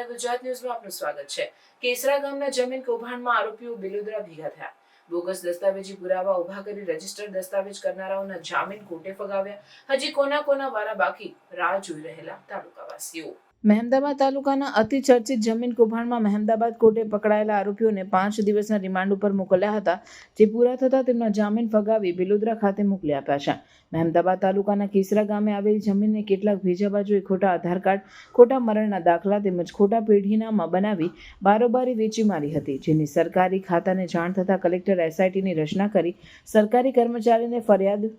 ગુજરાત ન્યૂઝમાં આપનું સ્વાગત છે. કેસરા ગામના જમીન કૌભાંડમાં આરોપીઓ બિલોદરા ભેગા થયા. બોગસ દસ્તાવેજી પુરાવા ઊભા કરી રજિસ્ટર દસ્તાવેજ કરનારાઓના જામીન કોર્ટે ફગાવ્યા. હજી કોના કોના વારા બાકી રાહ જોઈ રહેલા તાલુકાવાસીઓ. મહેમદાબાદ તાલુકાના અતિ ચર્ચિત જમીન કૌભાંડમાં મહેમદાબાદ કોર્ટે પકડાયેલા આરોપીઓને પાંચ દિવસના રિમાન્ડ ઉપર મોકલ્યા હતા, જે પૂરા થતાં તેમના જામીન ફગાવી બિલોદરા ખાતે મોકલી આપ્યા છે. મહેમદાબાદ તાલુકાના કેસરા ગામે આવેલી જમીનને કેટલાક બીજા બાજુએ ખોટા આધાર કાર્ડ, ખોટા મરણના દાખલા તેમજ ખોટા પેઢીનામા બનાવી બારોબારી વેચી મારી હતી, જેની સરકારી ખાતાને જાણ થતાં કલેક્ટર એસઆઈટીની રચના કરી સરકારી કર્મચારીને ફરિયાદ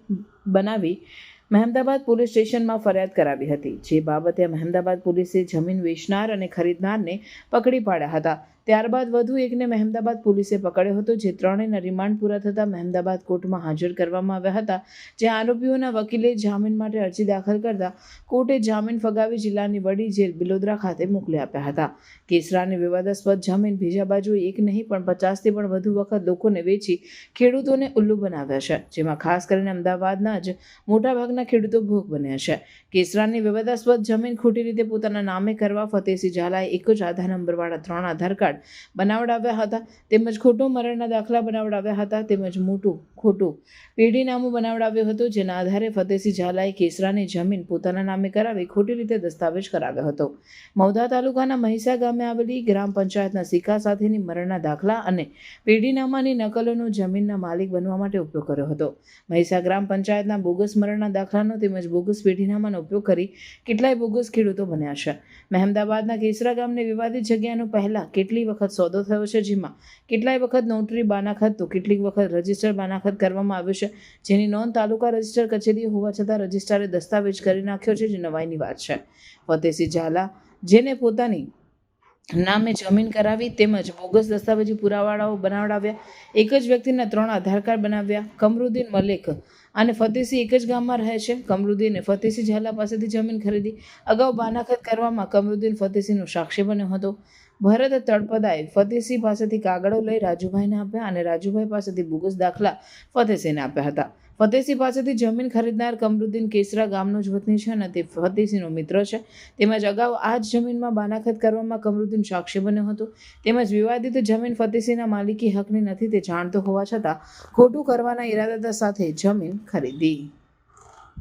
બનાવી મહેમદાબાદ પોલીસ સ્ટેશનમાં ફરિયાદ કરાવી હતી. જે બાબતે મહેમદાબાદ પોલીસે જમીન વેચનાર અને ખરીદનારને પકડી પાડ્યા હતા. ત્યારબાદ વધુ એકને મહેમદાબાદ પોલીસે પકડ્યો હતો, જે ત્રણેયના રિમાન્ડ પૂરા થતાં મહેમદાબાદ કોર્ટમાં હાજર કરવામાં આવ્યા હતા જ્યાં આરોપીઓના વકીલે જામીન માટે અરજી દાખલ કરતા કોર્ટે જામીન ફગાવી જિલ્લાની વડી જેલ બિલોદરા ખાતે મોકલી આપ્યા હતા. કેસરાની વિવાદાસ્પદ જામીન બીજા બાજુ એક નહીં, પણ પચાસથી પણ વધુ વખત લોકોને વેચી ખેડૂતોને ઉલ્લુ બનાવ્યા છે, જેમાં ખાસ કરીને અમદાવાદના જ મોટાભાગના ખેડૂતો ભોગ બન્યા છે. કેસરાની વિવાદાસ્પદ જમીન ખોટી રીતે પોતાના નામે કરવા ફતેહસિંહ ઝાલાએ એક જ આધાર નંબરવાળા ત્રણ આધાર કાર્ડ બનાવડાવ્યા હતા. તેમજ ખોટો મરણના દાખલા બનાવડાવ્યા હતા. તેમજ મોટું, ખોટું પેઢીનામું બનાવડાવ્યું હતું. જેના આધારે ફતેહસિંહ ઝાલાએ કેસરાની જમીન પોતાના નામે કરાવી ખોટી રીતે દસ્તાવેજ કરાવ્યો હતો. મૌધા તાલુકાના મહીસા ગામે આવેલી ગ્રામ પંચાયતના સિક્કા સાથેની મરણના દાખલા અને પેઢીનામાની નકલોનો જમીનના માલિક બનવા માટે ઉપયોગ કર્યો હતો. મહીસા ગ્રામ પંચાયતના બોગસ મરણના દાખલાનો તેમજ બોગસ વેઢીનામાનો ઉપયોગ કરી કેટલાય બોગસ ખેડૂતો બન્યા છે. મહેમદાબાદના કેસરા ગામની વિવાદિત જગ્યાનો પહેલાં કેટલી વખત સોદો થયો છે? જેમાં કેટલાય વખત નોટરી બાનાખત તો કેટલીક વખત રજિસ્ટર બાનાખત કરવામાં આવ્યું છે, જેની નોંધ તાલુકા રજિસ્ટર કચેરી હોવા છતાં રજિસ્ટ્રારે દસ્તાવેજ કરી નાખ્યો છે, જે નવાઈની વાત છે. ફતેસિંહ ઝાલા, જેને પોતાની નામે જમીન કરાવી તેમજ બોગસ દસ્તાવેજી પુરાવાળાઓ બનાવડાવ્યા, એક જ વ્યક્તિના ત્રણ આધાર કાર્ડ બનાવ્યા, કમરુદ્દીન મલેક અને ફતેહસિંહ એક જ ગામમાં રહે છે, કમરુદ્દીને ફતેહસિંહ ઝાલા પાસેથી જમીન ખરીદી. અગાઉ બાનાખત કરવામાં કમરુદ્દીન ફતેહસિંહનો સાક્ષી બન્યો હતો. ભરત તળપદાએ ફતેહસિંહ પાસેથી કાગળો લઈ રાજુભાઈને આપ્યા અને રાજુભાઈ પાસેથી બોગસ દાખલા ફતેહસિંહને આપ્યા હતા. ફતેહસિંહ પાસેથી જમીન ખરીદનાર કમરુદ્દીન કેસરા ગામનો જ વતની છે અને તે ફતેહસિંહનો મિત્ર છે. તેમજ અગાઉ આ જ જમીનમાં બાનાખત કરવામાં કમરુદ્દીન સાક્ષી બન્યો હતો. તેમજ વિવાદિત જમીન ફતેહસિંહના માલિકી હકની નથી તે જાણતો હોવા છતાં ખોટું કરવાના ઈરાદા સાથે જમીન ખરીદી.